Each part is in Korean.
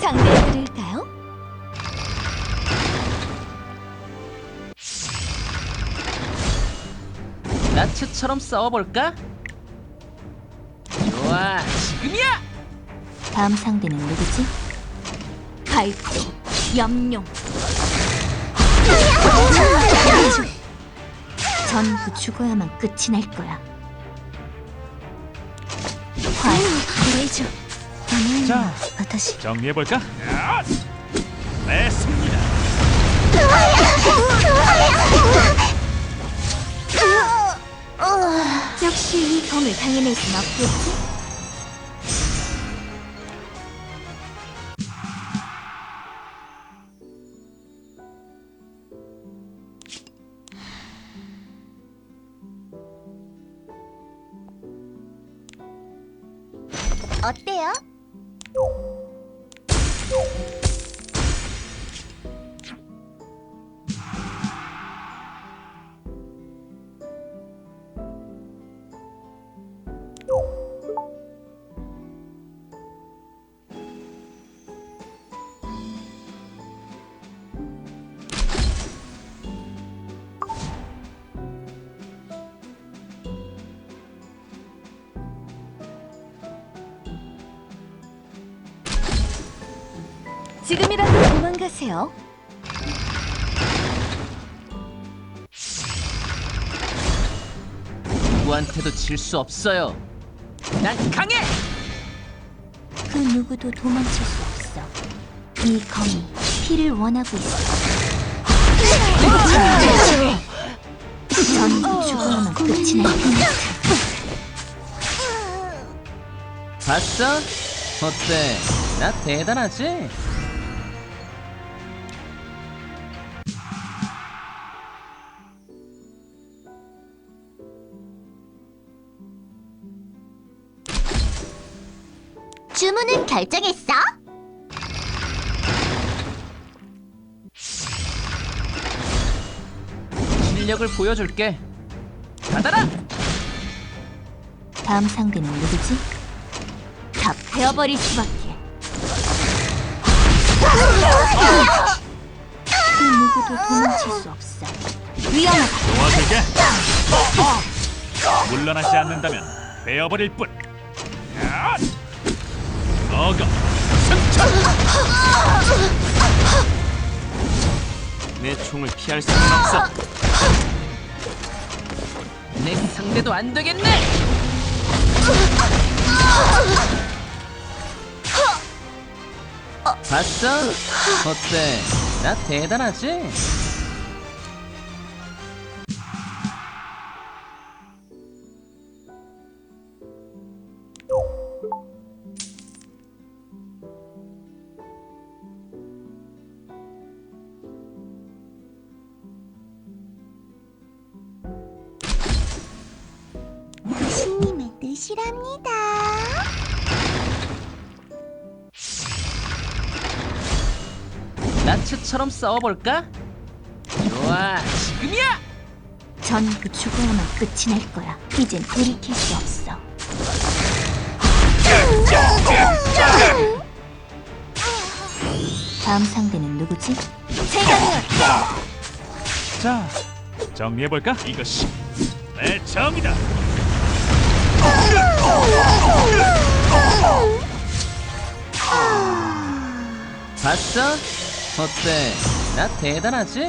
상대해드릴까요? 나츠처럼 싸워볼까? 좋아, 지금이야! 다음 상대는 누구지? 발표, 염룡. 전부 죽어야만 끝이 날 거야. 활, 그레이저. 자. 私 정리해 볼까? 내 승리다. 역시 이 검을 당해낼 순 없겠지? 어때요? you 지금이라도 도망가세요. 누구한테도 질 수 없어요. 난 강해! 그 누구도 도망칠 수 없어. 이 검이 피를 원하고 있어. 전부 죽어야만 끝이 날 테니까. 봤어? 어때? 나 대단하지? 주문은 결정했어? 실력을 보여줄게. 받아라! 다음 상대는 누구지? 다 베어버릴 수밖에. 그 누구도 도망칠 수 없어. 위험하다. 도와줄게. 물러나지 않는다면 베어버릴 뿐. 야! 너가 승천. 내 총을 피할 수는 없어. 내 상대도 안 되겠네! 봤어? 어때? 나 대단하지? 뜻이랍니다. 나츠처럼 싸워볼까? 좋아, 지금이야! 전부 죽어야만 끝이 날 거야. 이젠 돌이킬 수 없어. 다음 상대는 누구지? 자, 정리해볼까? 이것이 내 정이다. 봤어? 어때? 나 대단하지?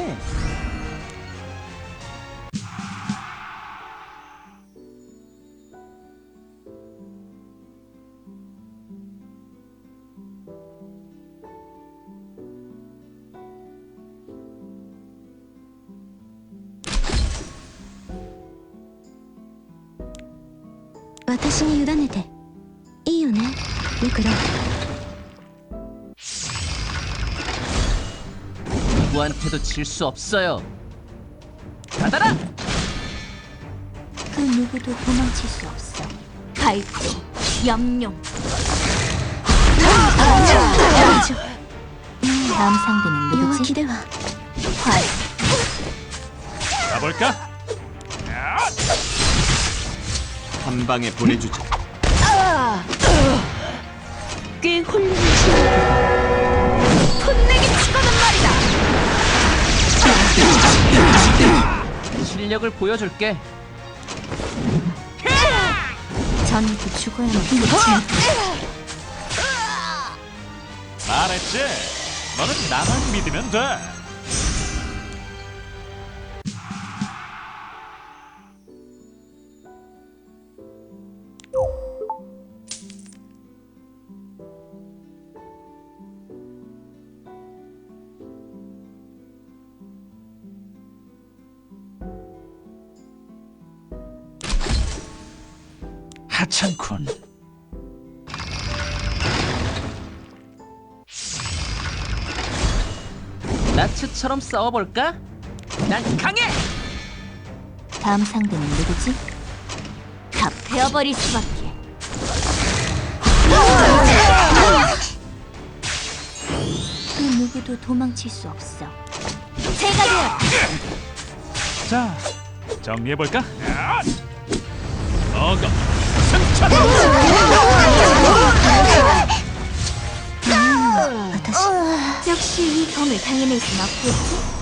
私に委ねていいよねミクロ 누구한테도 질 수 없어요. 받아라! 그 누구도 도망칠 수 없어. 발표, 염룡. 다음 상대는 누구지? 활, 가볼까? 야! 한 방에 보내주지. 꽤 훌륭한 친구다. 톤내기 치거든 말이다. 실력을 보여줄게. 전 부추고에는 말했지. 너는 나만 믿으면 돼. 하찮군. 나츠처럼 싸워볼까? 난 강해! 다음 상대는 누구지? 다 베어버릴 수밖에. 그 누구도 도망칠 수 없어. 제가 되어 자, 정리해 볼까? 너가 승천. 역시 이 검을 당해낼 순 없겠지?